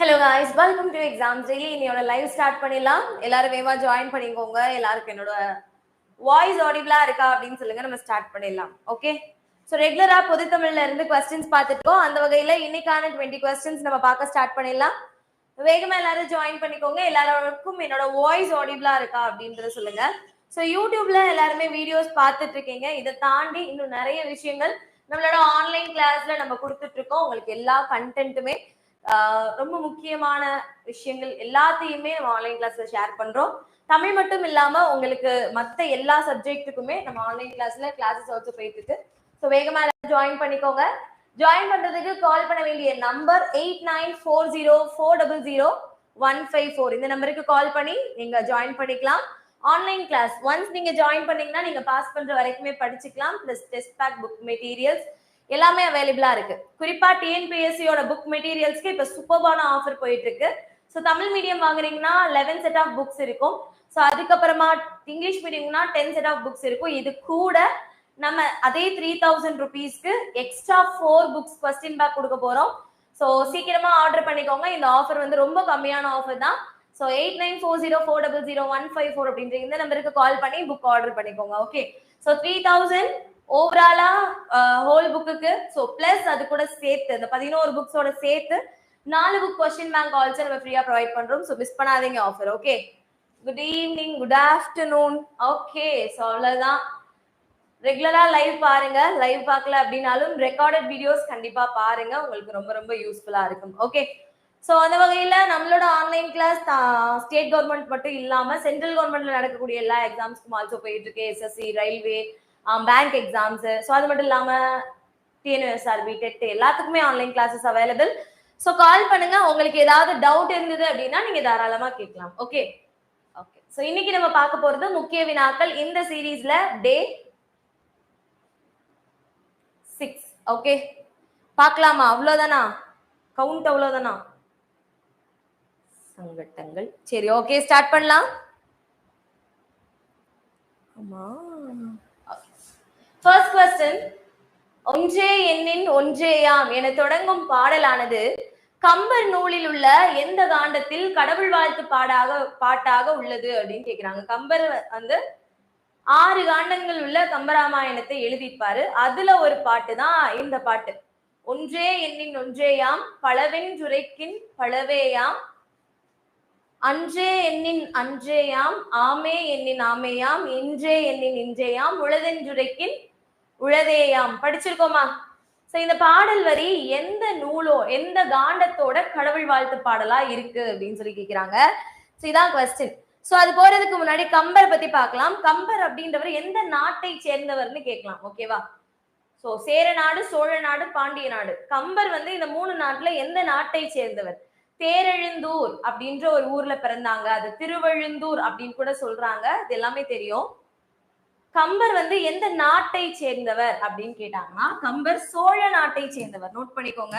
Hello guys welcome to exam daily என்னோட live start பண்ணிடலாம். எல்லாரும் வேகமா ஜாயின் பண்ணிக்கோங்க. எல்லாருக்கும் என்னோட வாய்ஸ் ஆடிபிளா இருக்கா அப்படின்னு சொல்லுங்க. நம்ம ஸ்டார்ட் பண்ணிடலாம். ஓகே ஸோ ரெகுலரா பொதுத்தமிழ்ல இருந்து கொஸ்டின்ஸ் பார்த்துட்டோம் அந்த வகையில இன்னைக்கான டுவெண்ட்டி கொஸ்டின்ஸ் நம்ம பார்க்க ஸ்டார்ட் பண்ணிடலாம். வேகமா எல்லாரும் ஜாயின் பண்ணிக்கோங்க. எல்லாருக்கும் என்னோட வாய்ஸ் ஆடிபிளா இருக்கா அப்படின்றத சொல்லுங்க. ஸோ யூடியூப்ல எல்லாருமே வீடியோஸ் பார்த்துட்டு இருக்கீங்க இதை தாண்டி இன்னும் நிறைய விஷயங்கள் நம்மளோட ஆன்லைன் கிளாஸ்ல நம்ம கொடுத்துட்டு இருக்கோம் உங்களுக்கு எல்லா கண்டென்ட்டுமே ரொம்ப முக்கியமான விஷயங்கள் எல்லாத்தையுமே நம்ம ஆன்லைன் கிளாஸ்ல ஷேர் பண்றோம். தமிழ் மட்டும் இல்லாம உங்களுக்கு மத்த எல்லா சப்ஜெக்ட்டுக்குமே நம்ம ஆன்லைன் கிளாஸ்ல கிளாஸஸ் ஆல்சோ போயிட்டு இருக்கு. ஸோ வேகமா ஜாயின் பண்ணிக்கோங்க. ஜாயின் பண்றதுக்கு கால் பண்ண வேண்டிய number eight nine four zero four double zero one five four இந்த நம்பருக்கு கால் பண்ணி நீங்க ஜாயின் பண்ணிக்கலாம். ஆன்லைன் கிளாஸ் ஒன்ஸ் நீங்க ஜாயின் பண்ணீங்கன்னா நீங்க பாஸ் பண்ற வரைக்குமே படிச்சுக்கலாம். Plus test pack book materials எல்லாமே அவைலபிளா இருக்கு. குறிப்பா டிஎன்பிஎஸ்சியோட புக் மெட்டீரியல்ஸ்க்கு இப்ப சூப்பர்பான ஆஃபர் போயிட்டு இருக்கு ஸோ தமிழ் மீடியம் வாங்குறீங்கன்னா லெவன் செட் ஆஃப் புக்ஸ் இருக்கும். ஸோ அதுக்கப்புறமா இங்கிலீஷ் மீடியம்னா டென் செட் ஆஃப் புக்ஸ் இருக்கும். இது கூட நம்ம அதே த்ரீ தௌசண்ட் ருபீஸ்க்கு extra four books question pack கொடுக்க போறோம். ஸோ சீக்கிரமா ஆர்டர் பண்ணிக்கோங்க. இந்த ஆஃபர் வந்து ரொம்ப கம்மியான ஆஃபர் தான். So eight nine four zero four double zero one five four அப்படின்ற இந்த நம்பருக்கு கால் பண்ணி புக் ஆர்டர் பண்ணிக்கோங்க. ஓகே ஸோ த்ரீ தௌசண்ட் ஓவராலா ஹோல் புக்குக்கு ஸோ பிளஸ் அது கூட சேர்த்து இந்த பதினோரு புக்ஸோட சேர்த்து நாலு புக் கொஸ்டின் பேங்க் ஆல்சோ நம்ம ஃப்ரீயா ப்ரொவைட் பண்றோம். ஸோ மிஸ் பண்ணாதீங்க offer okay good evening good afternoon okay so அவ்வளோதான் ரெகுலரா லைவ் பாருங்க. லைவ் பார்க்கல அப்படின்னாலும் ரெக்கார்டட் வீடியோஸ் கண்டிப்பா பாருங்க. உங்களுக்கு ரொம்ப ரொம்ப யூஸ்ஃபுல்லா இருக்கும். ஓகே ஸோ அந்த வகையில் நம்மளோட ஆன்லைன் கிளாஸ் ஸ்டேட் கவர்மெண்ட் மட்டும் இல்லாமல் சென்ட்ரல் கவர்மெண்ட்ல நடக்கக்கூடிய எல்லா எக்ஸாம்ஸ்க்கும் ஆல்சோ போயிட்டு இருக்கு. SSC railway bank exams so அது மட்டும் இல்லாமல் டிஎன்எஸ்ஆர்பி டெட் எல்லாத்துக்குமே online classes available so call பண்ணுங்க. உங்களுக்கு ஏதாவது டவுட் இருந்தது அப்படின்னா நீங்க தாராளமா கேட்கலாம். ஓகே ஓகே ஸோ இன்னைக்கு நம்ம பார்க்க போறது முக்கிய வினாக்கள் இந்த சீரீஸ்ல டே சிக்ஸ் ஓகே பார்க்கலாமா? அவ்வளோதானா கவுண்ட் அவ்வளோதானா சங்கட்டங்கள். சரி ஓகே ஸ்டார்ட் பண்ணலாம். ஆமா. ஃபர்ஸ்ட் கொஸ்டின் ஒன்றே எண்ணின் ஒன்றேயாம் என தொடங்கும் பாடலானது கம்பர் நூலில் உள்ள எந்த காண்டத்தில் கடவுள் வாழ்த்து பாடாக பாட்டாக உள்ளது அப்படின்னு கேக்குறாங்க. கம்பர் வந்து ஆறு காண்டங்கள் உள்ள கம்பராமாயணத்தை எழுதிப்பாரு அதுல ஒரு பாட்டு தான் இந்த பாட்டு. ஒன்றே எண்ணின் ஒன்றேயாம் பழவென்றுரைக்கின் பழவேயாம் அன்றே எண்ணின் அன்றேயாம் ஆமே எண்ணின் ஆமேயாம் இன்றே எண்ணின் இன்றேயாம் உளதென்றுரைக்கின் உழதேயாம் படிச்சிருக்கோமா? சோ இந்த பாடல் வரி எந்த நூலோ எந்த காண்டத்தோட கடவுள் வாழ்த்து பாடலா இருக்கு அப்படின்னு சொல்லி கேக்குறாங்க. சோ இதான் கொஸ்டின் சோ அது போறதுக்கு முன்னாடி கம்பர் பத்தி பார்க்கலாம் கம்பர் அப்படின்றவர் எந்த நாட்டை சேர்ந்தவர்னு கேட்கலாம். ஓகேவா சோ சேர நாடு சோழ நாடு பாண்டிய நாடு. கம்பர் வந்து இந்த மூணு நாட்டுல எந்த நாட்டை சேர்ந்தவர்? தேரெழுந்தூர் அப்படின்ற ஒரு ஊர்ல பிறந்தாங்க. அது திருவழுந்தூர் அப்படின்னு கூட சொல்றாங்க. இது எல்லாமே தெரியும். கம்பர் வந்து எந்த நாட்டை சேர்ந்தவர் அப்படின்னு கேட்டாங்கன்னா கம்பர் சோழ நாட்டை சேர்ந்தவர். நோட் பண்ணிக்கோங்க.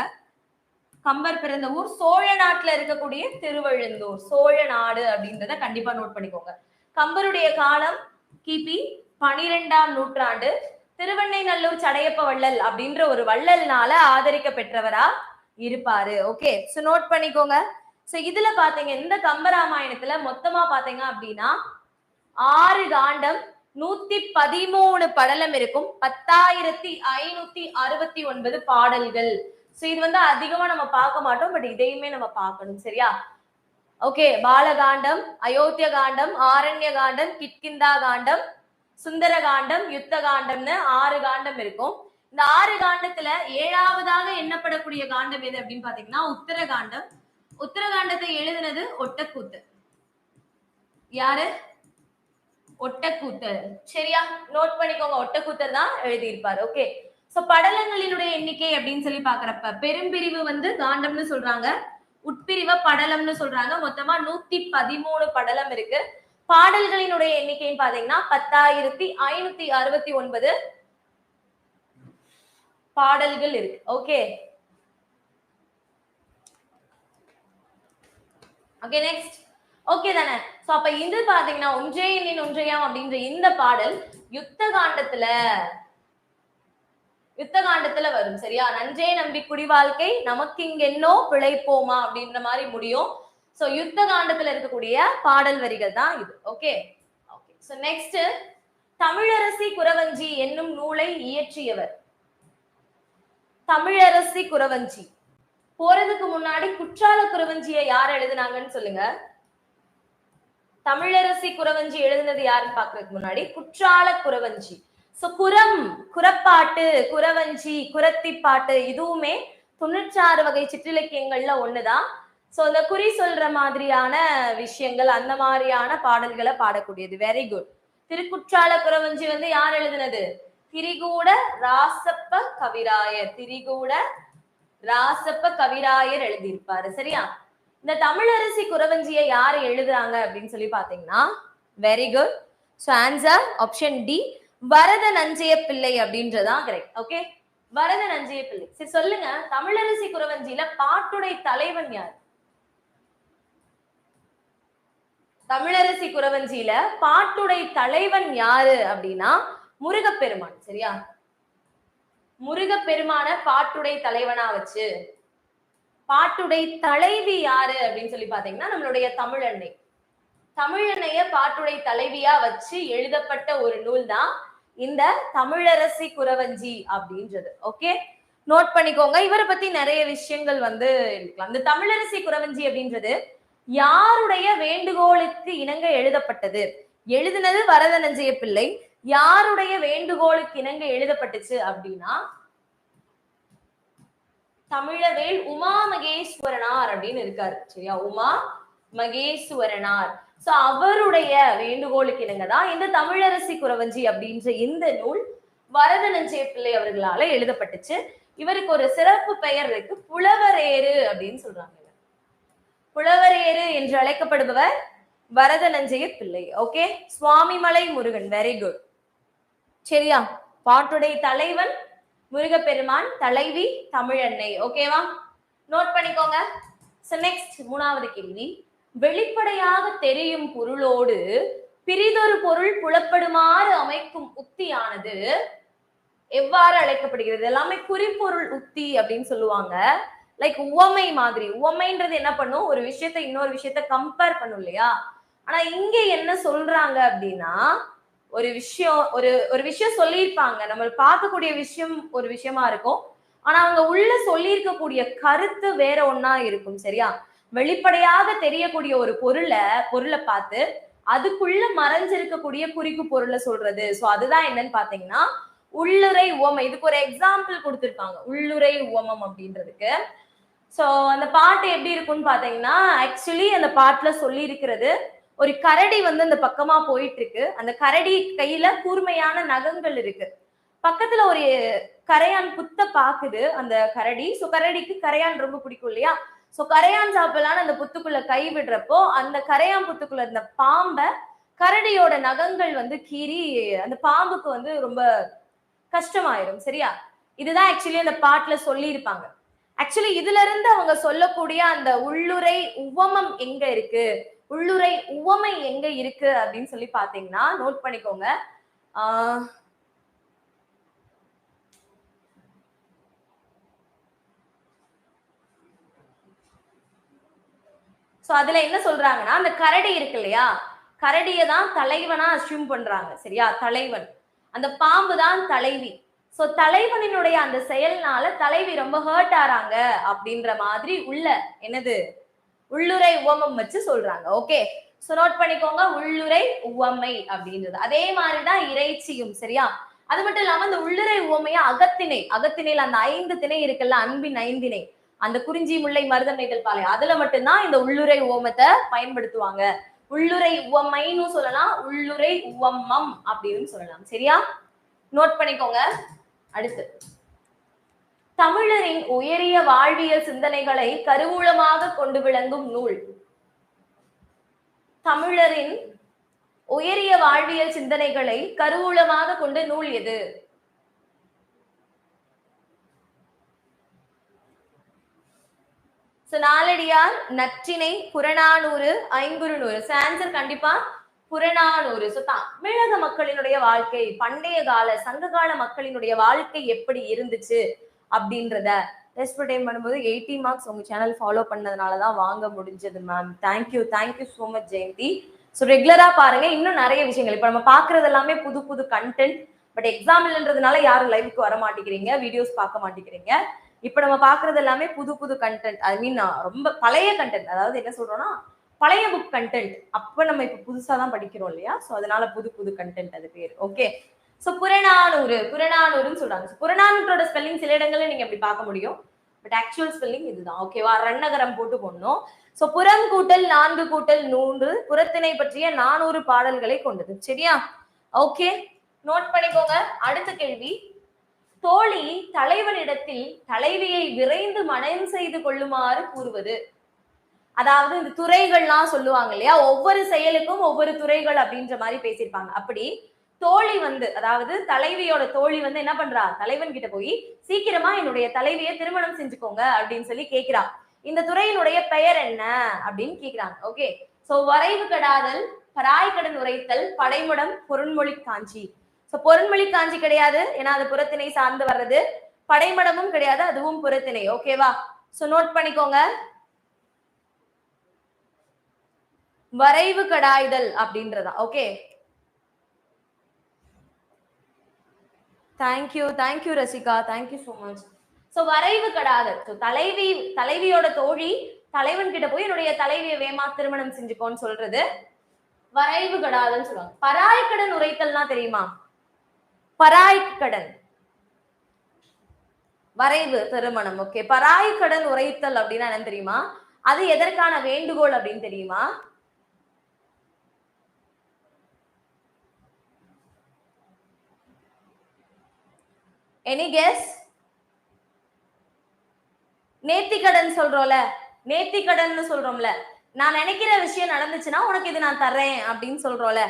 கம்பர் பிறந்த ஊர் சோழ நாட்டுல இருக்கக்கூடிய திருவழுந்தூர். சோழ நாடு அப்படின்றத கண்டிப்பா நோட் பண்ணிக்கோங்க. கம்பருடைய காலம் கிபி பனிரெண்டாம் நூற்றாண்டு. திருவண்ணைநல்லூர் சடையப்ப வள்ளல் அப்படின்ற ஒரு வள்ளல்னால ஆதரிக்க பெற்றவரா இருப்பாரு. ஓகே சோ நோட் பண்ணிக்கோங்க. சோ இதுல பாத்தீங்க இந்த கம்பராமாயணத்துல மொத்தமா பாத்தீங்க அப்படின்னா ஆறு காண்டம் நூத்தி பதிமூணு படலம் இருக்கும். பத்தாயிரத்தி ஐநூத்தி அறுபத்தி ஒன்பது பாடல்கள். சோ இது வந்து அதிகமா நம்ம பார்க்க மாட்டோம் பட் இதையுமே நம்ம பார்க்கணும் சரியா? ஓகே பாலகாண்டம் அயோத்திய காண்டம் ஆரண்ய காண்டம் கிட்கிந்தா காண்டம் சுந்தர காண்டம் யுத்த காண்டம்னு ஆறு காண்டம் இருக்கும். இந்த ஆறு காண்டத்துல ஏழாவதாக எண்ணப்படக்கூடிய காண்டம் எது அப்படின்னு பாத்தீங்கன்னா உத்தரகாண்டம். உத்தரகாண்டத்தை எழுதினது ஒட்டக்கூத்து. யாரு? ஒட்டக்கூத்தர். சரியா? நோட் பண்ணிக்கோங்க ஒட்டக்கூத்தர் தான் எழுதியிருப்பாரு. ஓகே சோ படலங்களினுடைய எண்ணிக்கை அப்படின்னு சொல்லி பாக்குறப்ப பெரும்பிரிவு வந்து காண்டம்னு சொல்றாங்க. உட்பிரிவ படலம்னு சொல்றாங்க. மொத்தமா நூத்தி பதிமூணு படலம் இருக்கு. பாடல்களினுடைய எண்ணிக்கைன்னு பாத்தீங்கன்னா பத்தாயிரத்தி ஐநூத்தி அறுபத்தி ஒன்பது பாடல்கள் இருக்கு. ஓகே ஓகே நெக்ஸ்ட் ஓகே தானே? சோ அப்ப இது பாத்தீங்கன்னா ஒன்றே எண்ணின் ஒன்றையாம் அப்படின்ற இந்த பாடல் யுத்த காண்டத்துல யுத்த காண்டத்துல வரும் சரியா? நன்றே நம்பி குடி வாழ்க்கை நமக்கு இங்கென்னோ பிழைப்போமா அப்படின்ற மாதிரி முடியும். சோ யுத்த காண்டத்துல இருக்கக்கூடிய பாடல் வரிகள் தான் இது. Okay okay so next Tamilarasi Kuravanji என்னும் நூலை இயற்றியவர். தமிழரசி குறவஞ்சி போறதுக்கு முன்னாடி குற்றால குறவஞ்சியை யார் எழுதுனாங்கன்னு சொல்லுங்க. தமிழரசி குறவஞ்சி எழுதுனது யாருன்னு பாக்குறதுக்கு முன்னாடி? குற்றால குறவஞ்சி. சோ குரம் குரப்பாட்டு குறவஞ்சி குரத்தி பாட்டு இதுவுமே தொண்ணூற்றாறு வகை சிற்றிலக்கியங்கள்ல ஒண்ணுதான். சோ இந்த குறி சொல்ற மாதிரியான விஷயங்கள் அந்த மாதிரியான பாடல்களை பாடக்கூடியது. வெரி குட் திருக்குற்றால குறவஞ்சி வந்து யார் எழுதுனது? திரிகூட ராசப்ப கவிராயர். திரிகூட ராசப்ப கவிராயர் எழுதியிருப்பாரு. சரியா? இந்த தமிழரசி குறவஞ்சியை யார் எழுதுறாங்க அப்படின்னு சொல்லி பாத்தீங்கன்னா very good so answer option D Varadhananjaya Pillai அப்படின்றதான் கரெக்ட் ஓகே வரத நஞ்சைய பிள்ளை. சரி சொல்லுங்க. தமிழரசி குறவஞ்சியில பாட்டுடை தலைவன் யார்? தமிழரசி குறவஞ்சியில பாட்டுடை தலைவன் யாரு அப்படின்னா முருகப்பெருமான். சரியா? முருகப்பெருமான பாட்டுடை தலைவனா வச்சு பாட்டுடை தலைவி யாரு அப்படின்னு சொல்லி பாத்தீங்கன்னா நம்மளுடைய தமிழன்னை தமிழனைய பாட்டுடை தலைவியா வச்சு எழுதப்பட்ட ஒரு நூல் தான் இந்த தமிழரசி குறவஞ்சி அப்படின்றது. ஓகே நோட் பண்ணிக்கோங்க. இவரை பத்தி நிறைய விஷயங்கள் வந்து இருக்கலாம். இந்த தமிழரசி குறவஞ்சி அப்படின்றது யாருடைய வேண்டுகோளுக்கு இணங்க எழுதப்பட்டது? எழுதினது வரதனஞ்சய பிள்ளை. யாருடைய வேண்டுகோளுக்கு இணங்க எழுதப்பட்டுச்சு அப்படின்னா தமிழவேல் உமா மகேஸ்வரனார் அப்படின்னு இருக்காரு சரியா? உமா மகேஸ்வரனார். சோ அவருடைய வேண்டுகோளுக்கு இணங்க தான் இந்த தமிழரசி குறவஞ்சி அப்படின்ற இந்த நூல் வரதனஞ்சய பிள்ளை அவர்களால எழுதப்பட்டுச்சு. இவருக்கு ஒரு சிறப்பு பெயர் இருக்கு புலவரேறு அப்படின்னு சொல்றாங்க புலவரேறு என்று அழைக்கப்படுபவர் Varadhananjaya Pillai. Okay Swamimalai Murugan very good சரியா? பாட்டுடைய தலைவன் முருகப்பெருமான் தலைவி தமிழன்னை. ஓகேவா நோட் பண்ணிக்கோங்க. சோ நெக்ஸ்ட் மூணாவது கேள்வி. வெளிப்படையாக தெரியும் பொருளோடு பிரிதொரு பொருள் புலப்படுமாறு அமைக்கும் உத்தியானது எவ்வாறு அழைக்கப்படுகிறது? எல்லாமே குறிப்பொருள் உத்தி அப்படின்னு சொல்லுவாங்க. லைக் உவமை மாதிரி. உவமைன்றது என்ன பண்ணும்? ஒரு விஷயத்த இன்னொரு விஷயத்த கம்பேர் பண்ணும் இல்லையா? ஆனா இங்க என்ன சொல்றாங்க அப்படின்னா ஒரு விஷயம் ஒரு ஒரு விஷயம் சொல்லியிருப்பாங்க. நம்ம பார்க்கக்கூடிய விஷயம் ஒரு விஷயமா இருக்கும். ஆனா அவங்க உள்ள சொல்லியிருக்கக்கூடிய கருத்து வேற ஒன்னா இருக்கும் சரியா? வெளிப்படையாக தெரியக்கூடிய ஒரு பொருளை பொருளை பார்த்து அதுக்குள்ள மறைஞ்சிருக்கக்கூடிய குறிப்பு பொருளை சொல்றது. சோ அதுதான் என்னன்னு பாத்தீங்கன்னா உள்ளுரை உவமை இதுக்கு ஒரு எக்ஸாம்பிள் கொடுத்துருக்காங்க உள்ளுரை உவமம் அப்படின்றதுக்கு. ஸோ அந்த பாட்டு எப்படி இருக்கும்னு பாத்தீங்கன்னா ஆக்சுவலி அந்த பாட்டுல சொல்லி இருக்கிறது ஒரு கரடி வந்து அந்த பக்கமா போயிட்டு இருக்கு அந்த கரடி கையில கூர்மையான நகங்கள் இருக்கு. பக்கத்துல ஒரு கரையான் புத்த பாக்குது அந்த கரடி. சோ கரடிக்கு கரையான் ரொம்ப பிடிக்கும் இல்லையா? சோ கரையான் சாப்பிடலான்னு அந்த புத்துக்குள்ள கை விடுறப்போ அந்த கரையான் புத்துக்குள்ள இருந்த பாம்பை கரடியோட நகங்கள் வந்து கீறி அந்த பாம்புக்கு வந்து ரொம்ப கஷ்டமாயிரும் சரியா? இதுதான் ஆக்சுவலி அந்த பாட்டுல சொல்லியிருப்பாங்க. ஆக்சுவலி இதுல இருந்து அவங்க சொல்லக்கூடிய அந்த உள்ளுரை உவமம் எங்க இருக்கு? உள்ளுரை உவமை எங்க இருக்கு அப்படின்னு சொல்லி பாத்தீங்கன்னா நோட் பண்ணிக்கோங்க. ஆஹ் சோ அதுல என்ன சொல்றாங்கன்னா அந்த கரடி இருக்கு இல்லையா? கரடியை தான் தலைவனா அசியூம் பண்றாங்க சரியா? தலைவன். அந்த பாம்பு தான் தலைவி. ஸோ தலைவனினுடைய அந்த செயல்னால தலைவி ரொம்ப ஹர்ட் ஆறாங்க அப்படின்ற மாதிரி உள்ள என்னது? உள்ளுரை உவமம் வச்சு சொல்றாங்க. ஓகே சோ நோட் பண்ணிக்கோங்க. உள்ளுரை உவமை அப்படின்றது. அதே மாதிரிதான் இறைச்சியும் சரியா? அது மட்டும் இல்லாம இந்த உள்ளுரை உவமைய அகத்திணை அகத்திணையில அந்த ஐந்து திணை இருக்குல்ல அன்பின் ஐந்திணை அந்த குறிஞ்சி முல்லை மருதம் நெய்தல் பாலை அதுல மட்டும்தான் இந்த உள்ளுரை உவமத்தை பயன்படுத்துவாங்க. உள்ளுரை உவமைன்னு சொல்லலாம் உள்ளுரை உவமம் அப்படின்னு சொல்லலாம். சரியா? நோட் பண்ணிக்கோங்க. அடுத்து. தமிழரின் உயரிய வாழ்வியல் சிந்தனைகளை கருவூலமாக கொண்டு விளங்கும் நூல். தமிழரின் உயரிய வாழ்வியல் சிந்தனைகளை கருவூலமாக கொண்ட நூல் எது? நாலடியார் நற்றினை புறநானூறு ஐங்குறுநூறு ஆன்சர் கண்டிப்பா புறநானூறு. சோ தமிழக மக்களினுடைய வாழ்க்கை பண்டைய கால சங்ககால மக்களினுடைய வாழ்க்கை எப்படி இருந்துச்சு? அப்படின்றத டெஸ்ட் டைம் பண்ணும்போது எயிட்டி மார்க்ஸ் உங்க சேனல் ஃபாலோ பண்ணதுனால தான் வாங்க முடிஞ்சது ma'am thank you thank you so much Jayanthi. So ரெகுலரா பாருங்க. இன்னும் நிறைய விஷயங்கள். இப்போ நம்ம பாக்குறது எல்லாமே புது புது கண்டென்ட் பட் எக்ஸாம்பிள்ன்றதுனால யாரும் லைவுக்கு வர மாட்டேங்கிறீங்க. வீடியோஸ் பார்க்க மாட்டேங்கிறீங்க. இப்போ நம்ம பாக்குறது எல்லாமே புது புது கண்டென்ட் ஐ மீன் ரொம்ப பழைய கண்டென்ட் அதாவது என்ன சொல்றோம்னா பழைய புக் கண்டென்ட் அப்போ நம்ம இப்போ புதுசா தான் படிக்கிறோம் இல்லையா? சோ அதனால புது புது கண்டென்ட் அது பேர். ஓகே ஸோ புறநானூறு புறநானூறுன்னு சொல்றாங்க. ஸோ புறநானூற்றோட ஸ்பெல்லிங் சில இடங்கள்ல நீங்க அப்படி பார்க்க முடியும். பட் ஆக்சுவல் ஸ்பெல்லிங் இதுதான். ஓகேவா ரன்னகரம் போட்டு போடணும். ஸோ புறம் கூட்டல் நான்கு கூட்டல் நூறு புறத்தினை பற்றிய நானூறு பாடல்களை கொண்டது. சரியா? ஓகே நோட் பண்ணிக்கோங்க. அடுத்த கேள்வி. தோழி தலைவனிடத்தில் தலைவியை விரைந்து மனம் செய்து கொள்ளுமாறு கூறுவது. அதாவது இந்த துறைகள்லாம் சொல்லுவாங்க இல்லையா? ஒவ்வொரு செயலுக்கும் ஒவ்வொரு துறைகள் அப்படின்ற மாதிரி பேசியிருப்பாங்க. அப்படி தோழி வந்து அதாவது தலைவியோட தோழி வந்து என்ன பண்றா? தலைவன் கிட்ட போய் சீக்கிரமா என்னுடைய தலைவியை திருமணம் செஞ்சுக்கோங்க அப்படின்னு சொல்லி கேக்குறா. இந்த துறையினுடைய பெயர் என்ன? அப்படின்னு கேக்குறாங்க. ஓகே சோ வரைவு கடாதல் பராய்கடன் உரைத்தல் படைமுடம் பொருண்மொழி காஞ்சி. சோ பொருண்மொழி காஞ்சி கிடையாது. ஏன்னா அது புறத்திணை சார்ந்து வர்றது. படைமடமும் கிடையாது அதுவும் புறத்திணை ஓகேவா சோ நோட் பண்ணிக்கோங்க. வரைவு கடாய்தல் அப்படின்றதா. Okay thank you thank you Rasika thank you so much so வரைவு கடாதல். ஸோ தலைவி தலைவியோட தோழி தலைவன் கிட்ட போய் என்னுடைய தலைவியை வேமா திருமணம் செஞ்சுக்கோன்னு சொல்றது. வரைவு கடாதன்னு சொல்லுவாங்க. பராய்க்கடன் உரைத்தல்னா தெரியுமா? பராய்க்கடன் வரைவு திருமணம். ஓகே பராய்க்கடன் உரைத்தல் அப்படின்னா என்னன்னு தெரியுமா? அது எதற்கான வேண்டுகோள் அப்படின்னு தெரியுமா? எனி கெஸ் நேர்த்திக்கடன் சொல்றோம்ல நேர்த்திக்கடன்னு சொல்றோம்ல. நான் நினைக்கிற விஷயம் நடந்துச்சுன்னா உனக்கு இது நான் தர்றேன் அப்படின்னு சொல்றோம்ல.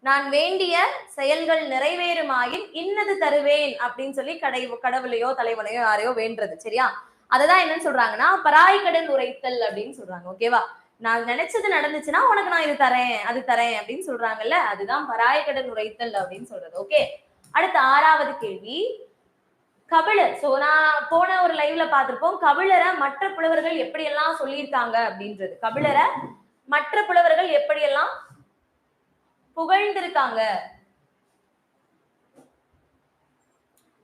நான் வேண்டிய செயல்கள் நிறைவேறுமாயின் இன்னது தருவேன் அப்படின்னு சொல்லி கடை கடவுளையோ தலைவனையோ யாரையோ வேண்டுறது சரியா? அததான் என்னன்னு சொல்றாங்கன்னா பராய்க்கடன் உரைத்தல் அப்படின்னு சொல்றாங்க ஓகேவா நான் நினைச்சது நடந்துச்சுன்னா உனக்கு நான் இது தரேன் அது தரேன் அப்படின்னு சொல்றாங்கல்ல அதுதான் பராய்க்கடன் உரைத்தல் அப்படின்னு சொல்றது ஓகே அடுத்த ஆறாவது கேள்வி. கபிலர். சோ நான் போன ஒரு லைவ்ல பார்த்திருப்போம். கபிலரை மற்ற புலவர்கள் எப்படியெல்லாம் சொல்லியிருக்காங்க அப்படின்றது. கபிலரை மற்ற புலவர்கள் எப்படியெல்லாம் புகழ்ந்திருக்காங்க?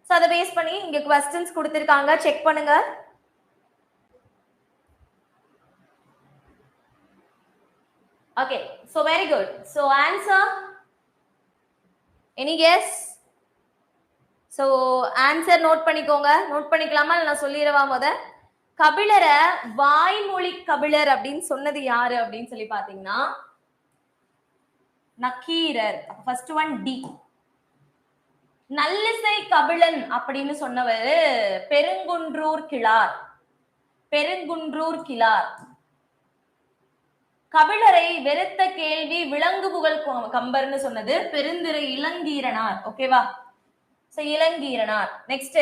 ஸோ அதை பேஸ் பண்ணி இங்க கொஸ்டின்ஸ் கொடுத்திருக்காங்க. செக் பண்ணுங்க. Okay so very good so answer any guess so answer note பண்ணிக்கோங்க. நோட் பண்ணிக்கலாமா? நான் சொல்லிடவா முத? கபிலரை வாய்மொழி கபிலர் அப்படின்னு சொன்னது யாரு அப்படின்னு சொல்லி பாத்தீங்கன்னா நக்கீரர். ஃபர்ஸ்ட் ஒன் டி நல்லிசை கபிலன் அப்படின்னு சொன்னவர் பெருங்குன்றூர் கிளார் பெருங்குன்றூர் கிளார் கபிலரை வெறுத்த கேள்வி விலங்கு புகழ் கம்பர்னு சொன்னது பெருந்திரு இளங்கீரனார். ஓகேவா இளங்கீரனார். நெக்ஸ்ட்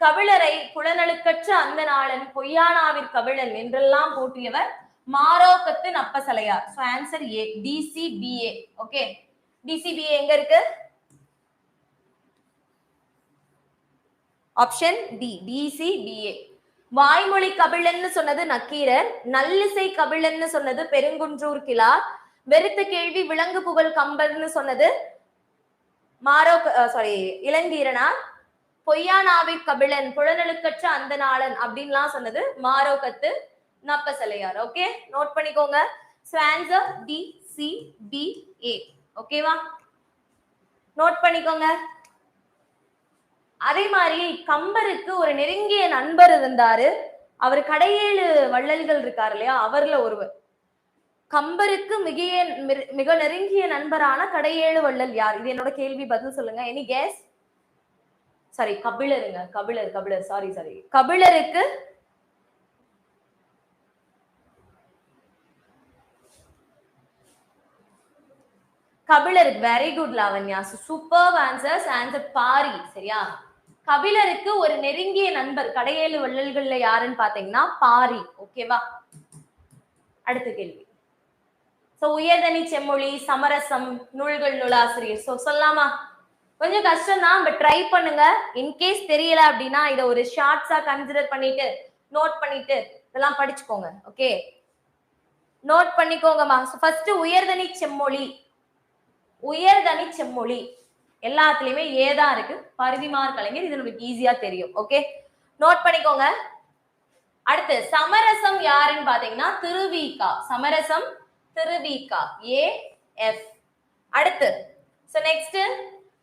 கபிலரை புலனழுக்கற்ற அந்த நாளன் பொய்யானாவிற் கபிலன் என்றெல்லாம் போற்றியவர் Marokkathu Nappasalaiyar so answer A DCBA okay DCBA எங்க இருக்கு? ஆப்ஷன் டி டிசிபிஏ வாய்மொழி கபிலன்னு சொன்னது நக்கீரர் நல்லிசை கபிலன்னு சொன்னது பெருங்குன்றூர் கிளார் வெறுத்த கேள்வி விலங்கு புகழ் கம்பல்னு சொன்னது மாரோ சாரி இளங்கீரனார் பொய்யானாவி கபிலன் புலனழுக்கற்ற அந்த நாளன் அப்படின்லாம் சொன்னது மாரோ கத்து நப்ப சிலையார் ஓகே நோட் பண்ணிக்கோங்க so answer D C B A ஓகேவா நோட் பண்ணிக்கோங்க. அதே மாதிரி கம்பருக்கு ஒரு நெருங்கிய நண்பர் இருந்தாரு. அவர் கடையேழு வள்ளல்கள் இருக்காரு இல்லையா? அவர்ல ஒருவர். கம்பருக்கு மிக மிக நெருங்கிய நண்பரான கடையேழு வள்ளல் யார்? இது என்னோட கேள்வி பதில் சொல்லுங்க. எனி கேஸ் சாரி கபிலருங்க. கபிலர் கபிலர். சாரி சாரி கபிலருக்கு கபிலருக்கு very good Lavanya. Super answers answer Pari சரியா? கபிலருக்கு ஒரு நெருங்கிய நண்பர் கடையேழு வள்ளல்கள்ல யாருன்னு பாத்தீங்கன்னா பாரி. ஓகேவா அடுத்த கேள்வி. சோ உயர்தனி செம்மொழி சமரசம் நூல்கள் நூலாசிரியர். சோ சொல்லாமா கொஞ்சம் கஷ்டம் தான் பட் ட்ரை பண்ணுங்க இன்கேஸ் தெரியல அப்படின்னா இதை ஒரு ஷார்ட்ஸா கன்சிடர் பண்ணிட்டு நோட் பண்ணிட்டு இதெல்லாம் படிச்சுக்கோங்க. ஓகே நோட் பண்ணிக்கோங்கம்மா. ஃபர்ஸ்ட் உயர்தனி செம்மொழி. உயர்தனி செம்மொழி. எல்லாத்துலயுமே ஏதா இருக்கு. பருதிமார் கலைஞர் இது நமக்கு ஈஸியா தெரியும். ஓகே நோட் பண்ணிக்கோங்க. அடுத்து சமரசம் யாருன்னு பாத்தீங்கன்னா திருவிகா சமரசம் திருவிகா ஏ எஃப் அடுத்து சோ நெக்ஸ்ட்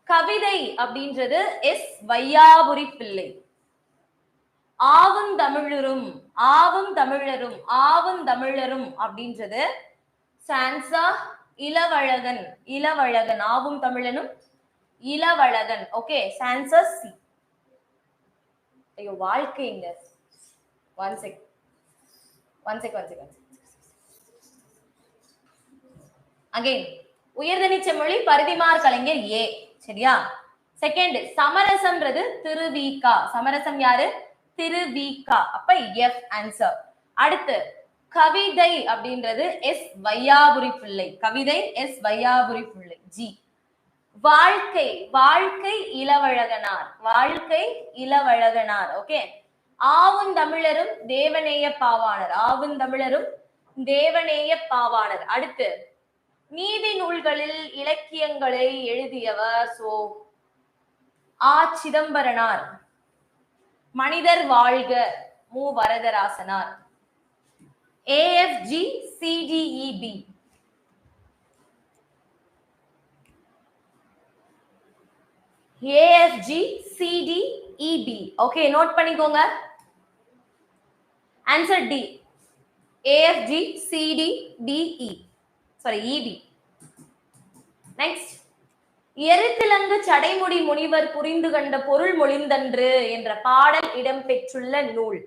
கவிதை அப்படின்றது எஸ் வையாபுரி பிள்ளை. ஆவும் தமிழரும் ஆவும் தமிழரும் ஆவும் தமிழரும் அப்படின்றது சான்சா இளவழகன் இளவழகன் ஆவும் தமிழனும் Ilavazhagan. Okay so answer C ஐயோ வாழ்க்கைங்க. One check one check one check one again உயர்தனி செம்மொழி பரிதிமார் கலைஞர் ஏ. சரியா? செகண்ட் சமரசம்ன்றது திருவிகா சமரசம் யாரு? திருவிகா அப்ப எஃப் ஆன்சர் அடுத்து கவிதை அப்படின்றது எஸ் வையாபுரி பிள்ளை. கவிதை எஸ் வையாபுரி பிள்ளை. ஜி வாழ்க்கை வாழ்க்கை இளவழகனார். வாழ்க்கை இளவழகனார். ஓகே ஆவும் தமிழரும் தேவநேய பாவாணர். ஆவும் தமிழரும் தேவநேய பாவாணர். அடுத்து நீதி நூல்களில் இலக்கியங்களை எழுதியவர் சோ ஆ. சிதம்பரனார். மனிதர் வாழ்க Mu. Varadarasanar. AFG CDEB AFG CDEB okay note பண்ணிக்கோங்க. Answer D. AFG CDDE sorry EB next எருத்திலங்கு சடைமுடி முனிவர் புரிந்து கண்ட பொருள் மொழிந்தன்று என்ற பாடல் இடம்பெற்றுள்ள நூல்.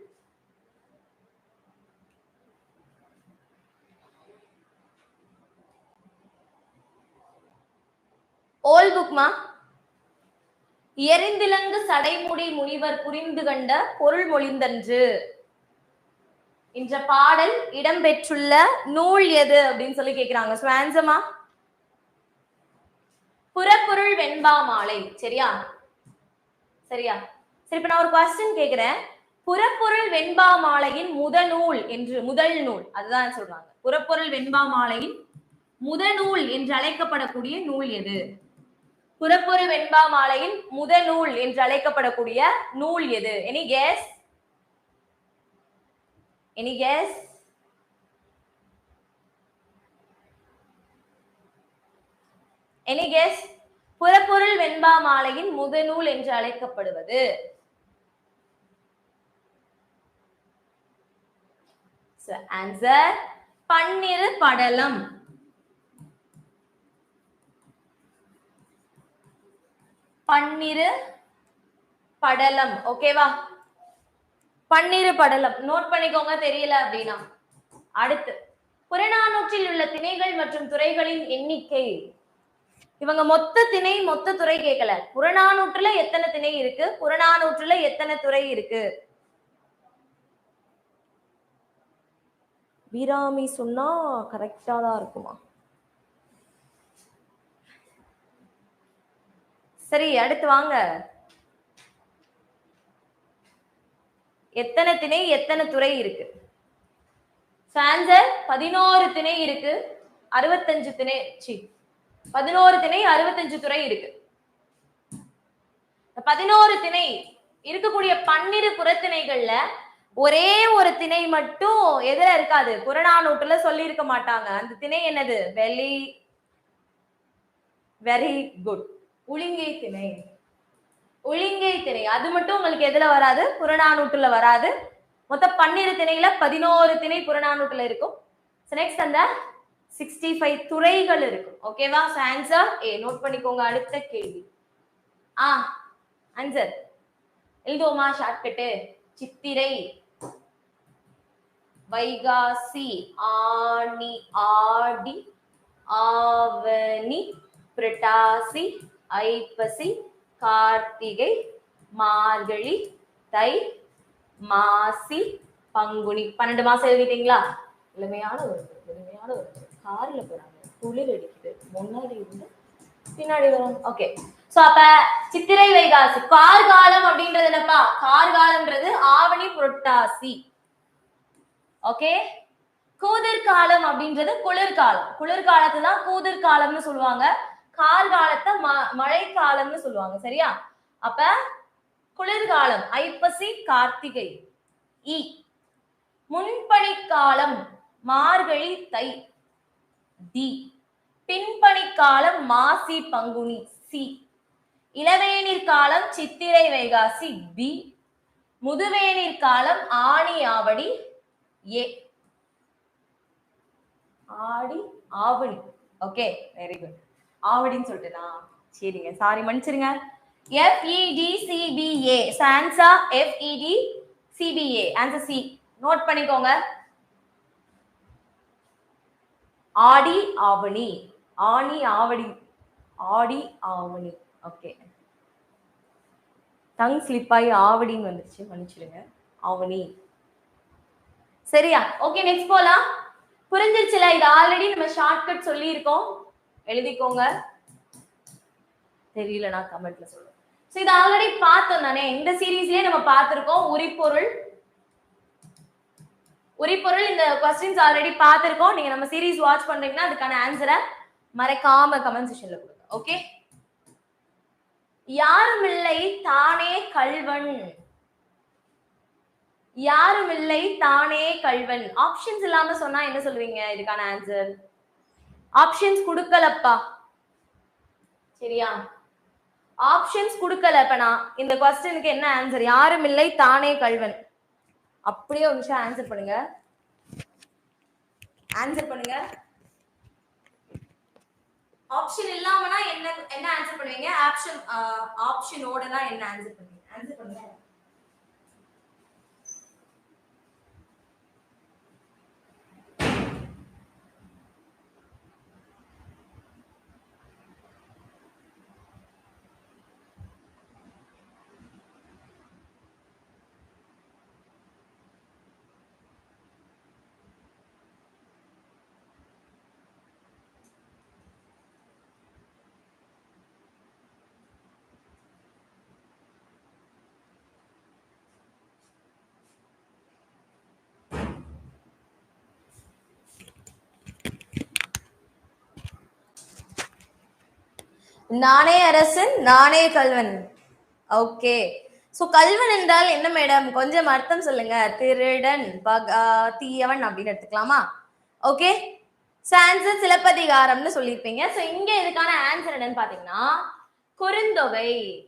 ஓல் புக்மா எரிந்திலங்கு சடைமுடி முனிவர் புரிந்து கண்ட பொருள் மொழிந்தன்று. என்ற பாடல் இடம்பெற்றுள்ள நூல் எது அப்படின்னு சொல்லி கேக்குறாங்க. சோ புறப்பொருள் வெண்பா மாலை. சரியா? சரியா? சரி இப்ப நான் ஒரு கொஸ்டின் கேக்குறேன். புறப்பொருள் வெண்பா மாலையின் முதநூல் என்று முதல் நூல். அதுதான் சொல்றாங்க. புறப்பொருள் வெண்பா மாலையின் முதநூல் என்று அழைக்கப்படக்கூடிய நூல் எது? புறப்பொருள் வெண்பா மாலையின் முதநூல் என்று அழைக்கப்படக்கூடிய நூல் எது? Any guess Any guess? Any guess புறப்பொருள் வெண்பா மாலையின் முதநூல் என்று அழைக்கப்படுவது. ஆன்சர் பன்னிரு படலம். பன்னிரு படலம். ஓகேவா பன்னிரு படலம். நோட் பண்ணிக்கோங்க தெரியல அப்படின்னா. அடுத்து புறநானூற்றில் உள்ள திணைகள் மற்றும் துறைகளின் எண்ணிக்கை. இவங்க மொத்த திணை மொத்த துறை கேட்கல. புறநானூற்றுல எத்தனை திணை இருக்கு? புறநானூற்றுல எத்தனை துறை இருக்கு? வீராமி சொன்னா கரெக்டா தான் இருக்குமா? சரி அடுத்து வாங்க. எத்தனை திணை எத்தனை துறை இருக்கு? ஆன்சர் பதினோரு திணை இருக்கு அறுபத்தஞ்சு திணை சி பதினோரு திணை அறுபத்தஞ்சு துறை இருக்கு. பதினோரு திணை இருக்கக்கூடிய பன்னிரு புறத்திணைகள்ல ஒரே ஒரு திணை மட்டும் எதுல இருக்காது? புறநானூற்றுல சொல்லி இருக்க மாட்டாங்க. அந்த திணை என்னது? வெலி வெரி குட் உளிங்கை திணை. உளிங்கை திணை. அது மட்டும் உங்களுக்கு எதுல வராது? புறநானூற்றுல வராது. மொத்தம் பன்னிரு திணையில பதினோரு திணை புறநானூற்றுல இருக்கும். நெக்ஸ்ட் அந்த சிக்ஸ்டி ஃபைவ் துறைகள் இருக்கும். ஓகேவா ஆன்சர் ஏ நோட் பண்ணிக்கோங்க. அடுத்த கேள்வி. ஆ ஆன்சர் எழுதுவோமா? ஷார்ட்கட்டு சித்திரை. வைகாசி. ஆணி ஆடி ஆவணி புரட்டாசி ஐப்பசி கார்த்திகை மார்கழி தை மாசி பங்குனி. பன்னெண்டு மாசம் எழுதிட்டீங்களா? எளிமையான ஒரு எளிமையான ஒரு காரில் போறாங்க. குளிர் அடிக்குது. முன்னாடி இருந்து பின்னாடி வரும். ஓகே சோ அப்ப சித்திரை வைகாசி கார்காலம் அப்படின்றது என்னப்பா? கார்காலம்ன்றது ஆவணி புரட்டாசி. ஓகே கூதிர்காலம் அப்படின்றது குளிர்காலம். குளிர்காலத்தை தான் கூதிர்காலம்னு சொல்லுவாங்க. கார்காலத்தை ம மழைக்காலம்னு சொல்லுவாங்க சரியா? அப்ப குளிர்காலம் ஐப்பசி கார்த்திகை இ. முன்பனிக்காலம் மார்கழி தை. தி பின்பனிக்காலம் மாசி பங்குனி சி. இளவேநீர் காலம் சித்திரை வைகாசி பி. முதுவேநீர் காலம் ஆணி ஆவடி ஏ. ஆடி ஆவணி. ஓகே வெரி குட் ஆவடின்னு சொல்லிட்டுனா சரிங்க சாரி மன்னிச்சிருங்க. FED CPA Sansa FED CBA answer C note பண்ணிக்கோங்க. ஆடி ஆவணி. ஆணி ஆவடி. ஆடி ஆவணி. ஓகே டங் ஸ்லிப் ஆகி ஆவடின்னு வந்துருச்சு மன்னிச்சிடுங்க. ஆவணி. சரியா? ஓகே நெக்ஸ்ட் போலாம். புரிஞ்சிருச்சுல? இது ஆல்ரெடி நம்ம ஷார்ட்கட் சொல்லியிருக்கோம். எழுதிக்கோங்க. தெரியல நான் கமெண்ட்ல சொல்றேன். ஸோ இது ஆல்ரெடி பார்த்தோம் தானே? இந்த சீரீஸ்லயே நம்ம பார்த்திருக்கோம் உரிப்பொருள். உரிப்பொருள் இந்த கொஸ்டின்ஸ் ஆல்ரெடி பார்த்திருக்கோம். நீங்க நம்ம சீரீஸ் வாட்ச் பண்றீங்கன்னா அதுக்கான ஆன்சரை மறக்காம கமெண்ட் செஷன்ல கொடுங்க. ஓகே யாருமில்லை தானே கல்வன். யாருமில்லை தானே கல்வன். ஆப்ஷன்ஸ் இல்லாம சொன்னா என்ன சொல்லுவீங்க? இதுக்கான ஆன்சர் ஆப்ஷன்ஸ் கொடுக்கலப்பா. சரியா? ஆப்ஷன்ஸ் கொடுக்கல இப்ப நான் இந்த கொஸ்டினுக்கு என்ன ஆன்சர் யாரும் இல்லை தானே கல்வன். அப்படியே ஒரு நிமிஷம் ஆன்சர் பண்ணுங்க. ஆன்சர் பண்ணுங்க. ஆப்ஷன் இல்லாமனா என்ன என்ன ஆன்சர் பண்ணுவீங்க? ஆப்ஷன் ஆப்ஷனோடனா என்ன ஆன்சர் பண்ணுவீங்க? ஆன்சர் பண்ணுங்க. நானே அரசன் நானே கல்வன். ஓகே. ஸோ கல்வன் என்றால் என்ன மேடம் கொஞ்சம் அர்த்தம் சொல்லுங்க. திருடன் பக- தீயவன் அப்படின்னு எடுத்துக்கலாமா? ஓகே. சான்சர் ஆன்சர் சிலப்பதிகாரம்னு சொல்லியிருப்பீங்க. ஸோ இங்கே இதுக்கான ஆன்சர் என்னன்னு பார்த்தீங்கன்னா குறுந்தொகை.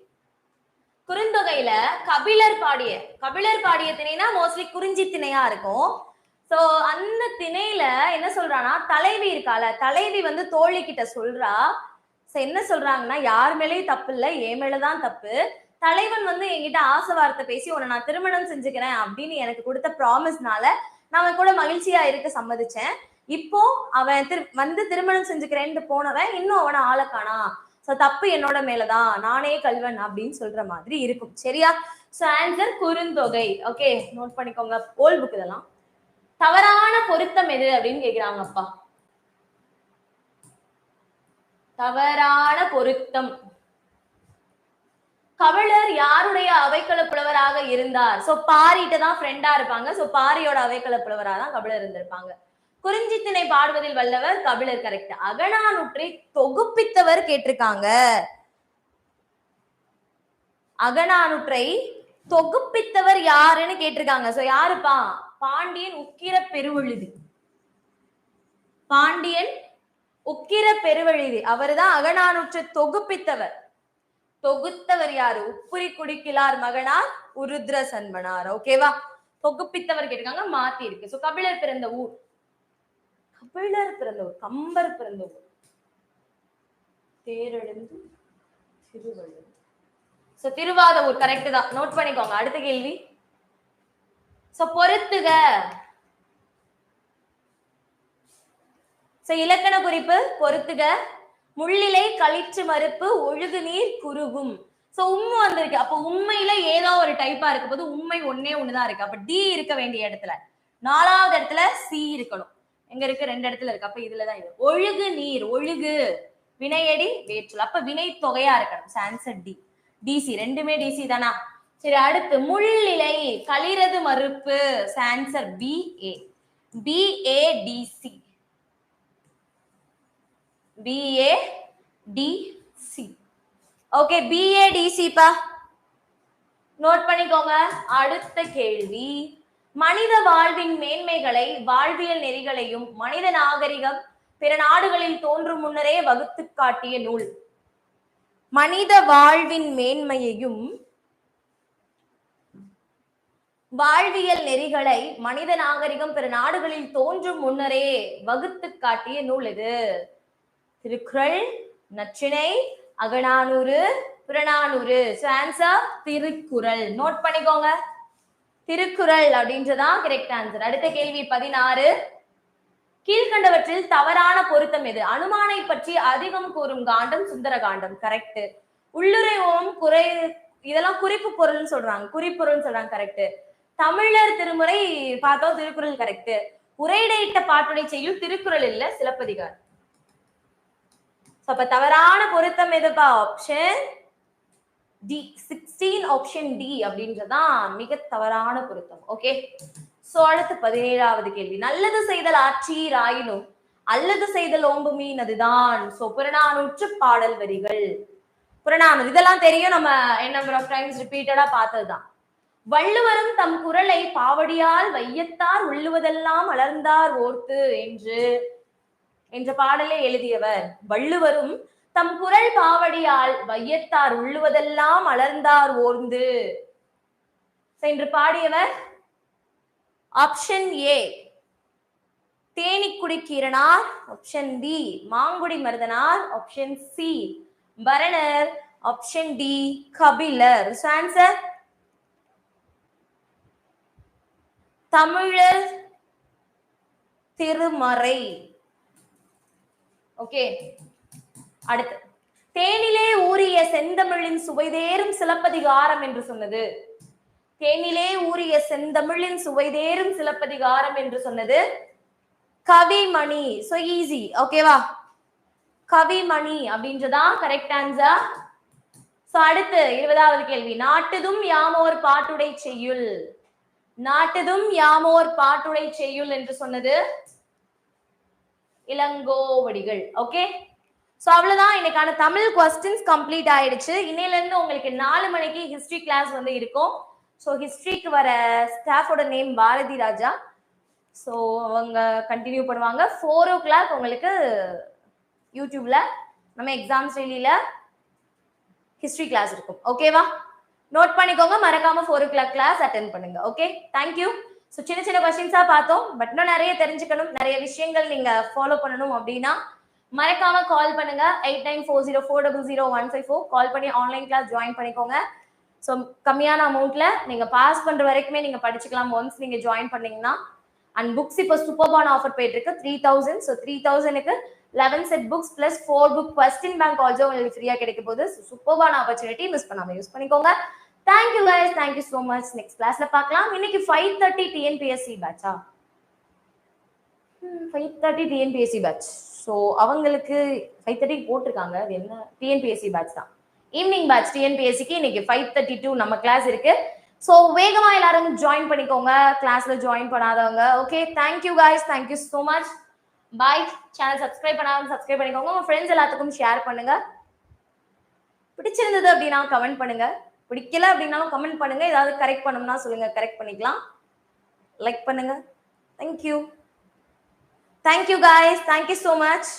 குறுந்தொகையில கபிலர் பாடிய கபிலர் பாடிய திணைனா மோஸ்ட்லி குறிஞ்சி திணையா இருக்கும். ஸோ அந்த திணையில என்ன சொல்றானா தலைவி இருக்கால தலைவி வந்து தோழி கிட்ட சொல்றா. ஸோ என்ன சொல்றாங்கன்னா யார் மேலேயும் தப்பு இல்லை என் மேலதான் தப்பு. தலைவன் வந்து என்கிட்ட ஆசை வார்த்தை பேசி உன்னை நான் திருமணம் செஞ்சுக்கிறேன் அப்படின்னு எனக்கு கொடுத்த ப்ராமிஸ்னால நான் அவன் கூட மகிழ்ச்சியா இருக்க சம்மதிச்சேன். இப்போ அவன் திரு வந்து திருமணம் செஞ்சுக்கிறேன்ட்டு போனவன் இன்னும் அவனை ஆளை காணா. சோ தப்பு என்னோட மேலதான் நானே கல்வன் அப்படின்னு சொல்ற மாதிரி இருக்கும். சரியா? So answer Kurunthogai. Okay note பண்ணிக்கோங்க. ஓல் புக் இதெல்லாம். தவறான பொருத்தம் எது அப்படின்னு கேக்குறாங்கப்பா அப்பா தவறான பொருத்தம். கவலர் யாருடைய அவைக்கள புலவராக இருந்தார்? சோ பாரிட்ட தான் ஃப்ரெண்டா இருப்பாங்க. சோ பாரியோட அவைக்கள புலவரா தான் கபிலர் இருந்திருப்பாங்க. குறிஞ்சித்தினை பாடுவதில் வல்லவர் கபிலர் கரெக்ட் அகனானூற்றை தொகுப்பித்தவர் கேட்டிருக்காங்க. அகனானூற்றை தொகுப்பித்தவர் யாருன்னு கேட்டிருக்காங்க. சோ யாருப்பா? பாண்டியன் உக்கிர பெருவழுதி. பாண்டியன் உக்கிர பெருவழுதி அவர்தான் அகனானூற்றை தொகுப்பித்தவர். தொகுத்தவர் யாரு? உப்புரி குடிக்கிலார் மகனார் உருத்ர சன்மனார் ஓகேவா தொகுப்பித்தவர் கேட்டிருக்காங்க மாத்தி இருக்கு. சோ கபிலர் பிறந்த ஊர். கபிலர் பிறந்த ஊர் கம்பர் பிறந்த ஊர். தேரெழுந்து திருவள்ளுவர் சோ திருவாத ஊர் கரெக்ட் தான். நோட் பண்ணிக்கோங்க அடுத்த கேள்வி. சோ பொறுத்துக சோ இலக்கண குறிப்பு பொறுத்துக. முள்ளிலை களிற்று மறுப்பு ஒழுகு நீர் குறுகும். சோ உம்மு வந்திருக்கு. அப்ப உண்மையில ஏதோ ஒரு டைப்பா இருக்க போது உண்மை ஒன்னே ஒண்ணுதான் இருக்கு. அப்ப டி இருக்க வேண்டிய இடத்துல. நாலாவது இடத்துல சி இருக்கணும். எங்க இருக்கு? ரெண்டு இடத்துல இருக்கு. அப்ப இதுலதான் இது. ஒழுகு நீர் ஒழுகு. வினையடி வேற்றல் அப்ப வினை தொகையா இருக்கணும் ஆன்சர் டி டிசி ரெண்டுமே டிசி தானா? சரி அடுத்து. முள்ளிலை களிரது மறுப்பு. So answer B A B A DC BADC okay பிஏடிசிப்பா note பண்ணிக்கோங்க. அடுத்த கேள்வி. மனித வாழ்வின் மேன்மைகளை வாழ்வியல் நெறிகளையும் மனித நாகரிகம் பிற நாடுகளில் தோன்றும் முன்னரே வகுத்து காட்டிய நூல். மனித வாழ்வின் மேன்மையையும் வாழ்வியல் நெறிகளை மனித நாகரிகம் பிற நாடுகளில் தோன்றும் முன்னரே வகுத்து காட்டிய நூல் இது. திருக்குறள் நச்சினை அகநானூறு புறநானூறு. ஆன்சர் திருக்குறள். நோட் பண்ணிக்கோங்க. திருக்குறள் அப்படின்றதான் கரெக்ட் ஆன்சர் அடுத்த கேள்வி பதினாறு. கீழ்கண்டவற்றில் தவறான பொருத்தம் எது? அனுமானை பற்றி அதிகம் கூறும் காண்டம் சுந்தர காண்டம் கரெக்ட் உள்ளுரை ஓம் குறை இதெல்லாம் குறிப்பு பொருள்னு சொல்றாங்க. குறிப்பொருள்னு சொல்றாங்க. கரெக்ட் தமிழர் திருமுறை பார்த்தோம் திருக்குறள் கரெக்ட் உரையிடையிட்ட பாட்டுடை செய்யும் திருக்குறள் இல்ல ஸோ அப்போ தவறான பொருத்தம் எதுப்பா option D sixteen option D அப்படின்றதான் மிக தவறான பொருத்தம். ஓகே சோ அடுத்து பதினேழாவது கேள்வி. நல்லது செய்தல் ஆற்றீர் ஆயினும் அல்லது செய்தல் ஓம்பு மீன் அதுதான். சோ புறநானூற்று பாடல் வரிகள். புறநானூறு. இதெல்லாம் தெரியும். நம்ம என்ன நம்பர் ஆஃப் டைம்ஸ் ரிப்பீட்டடா பார்த்ததுதான். வள்ளுவரும் தம் குரலை பாவடியால் வையத்தார் உள்ளுவதெல்லாம் அலர்ந்தார் ஓர்த்து என்று என்ற பாடலை எழுதியவர் வள்ளுவரும் தம் குரல் பாவடியால் வையத்தார் உள்ளுவதெல்லாம் அலர்ந்தார் ஓர்ந்து. என்று பாடியவர் option A Thenikkudi Keeranar option B Mangudi Marudhanar option C Paranar option D Kapilar. Answer தமிழர் திருமறை. ஓகே அடுத்து. தேனிலே ஊறிய செந்தமிழின் சுவைதேறும் சிலப்பதிகாரம் என்று சொன்னது. தேனிலே ஊறிய செந்தமிழின் சுவைதேறும் சிலப்பதிகாரம் என்று சொன்னது. கவிமணி. சோ ஈஸி ஓகேவா கவிமணி அப்படின்றதான் கரெக்ட் ஆன்சர் சோ அடுத்து இருபதாவது கேள்வி. நாட்டுதும் யாமோர் பாட்டுடை செய்யுள். நாட்டுதும் யாமோர் பாட்டுடை செய்யுள் என்று சொன்னது. இளங்கோவடிகள். ஓகே ஸோ அவ்வளோதான் இன்னைக்கான தமிழ் கொஸ்டின்ஸ் கம்ப்ளீட் ஆயிடுச்சு. இன்னையிலேருந்து உங்களுக்கு நாலு மணிக்கு ஹிஸ்ட்ரி கிளாஸ் வந்து இருக்கும். ஸோ ஹிஸ்ட்ரிக்கு வர ஸ்டாஃபோட நேம் பாரதி ராஜா. ஸோ அவங்க கண்டினியூ பண்ணுவாங்க. ஃபோர் ஓ கிளாக் உங்களுக்கு யூடியூப்ல நம்ம எக்ஸாம்ஸ் டெய்லியில் ஹிஸ்ட்ரி கிளாஸ் இருக்கும். ஓகேவா நோட் பண்ணிக்கோங்க. மறக்காம four o'clock class attend பண்ணுங்க ஓகே தேங்க்யூ ஸோ சின்ன சின்ன கொஸ்டின்ஸா பார்த்தோம். பட் இன்னும் நிறைய தெரிஞ்சுக்கணும். நிறைய விஷயங்கள் நீங்க ஃபாலோ பண்ணணும் அப்படின்னா மறக்காம கால் பண்ணுங்க. Eight nine four zero four double zero one five four call பண்ணி ஆன்லைன் கிளாஸ் ஜாயின் பண்ணிக்கோங்க. ஸோ கம்மியான அமௌண்ட்ல நீங்க பாஸ் பண்ற வரைக்குமே நீங்க படிச்சுக்கலாம். ஒன்ஸ் நீங்க ஜாயின் பண்ணீங்கன்னா அண்ட் புக்ஸ் இப்போ சூப்பர்பான ஆஃபர் போயிட்டு இருக்கு த்ரீ தௌசண்ட் ஸோ த்ரீ தௌசண்ட்க்கு eleven set books plus four book question bank also உங்களுக்கு ஃப்ரீயா கிடைக்க போகுது. சூப்பர்பான ஆப்பர்ச்சுனிட்டி மிஸ் பண்ணாம யூஸ் பண்ணிக்கோங்க. Thank you guys thank you so much next கிளாஸ்ல பார்க்கலாம். இன்னைக்கு five thirty TNPSC பேட்சா five thirty TNPSC batch so அவங்களுக்கு ஃபைவ் தேர்ட்டிக்கு போட்டிருக்காங்க. அது என்ன? டிஎன்பிஎஸ்சி பேட்ச் தான். ஈவினிங் பேட்ச் டிஎன்பிஎஸ்சிக்கு இன்னைக்கு ஃபைவ் தேர்ட்டி டூ நம்ம கிளாஸ் இருக்கு. ஸோ வேகமாக எல்லாரும் ஜாயின் பண்ணிக்கோங்க. கிளாஸ்ல ஜாயின் பண்ணாதவங்க. Okay thank you guys thank you so much bye channel subscribe பண்ணாலும் சப்ஸ்கிரைப் பண்ணிக்கோங்க. உங்க ஃப்ரெண்ட்ஸ் எல்லாத்துக்கும் ஷேர் பண்ணுங்க. பிடிச்சிருந்தது அப்படின்னா கமெண்ட் பண்ணுங்க. பிடிக்கல அப்படின்னாலும் கமெண்ட் பண்ணுங்க. ஏதாவது கரெக்ட் பண்ணணும்னா சொல்லுங்க. கரெக்ட் பண்ணிக்கலாம். லைக் பண்ணுங்க. Thank you thank you guys thank you so much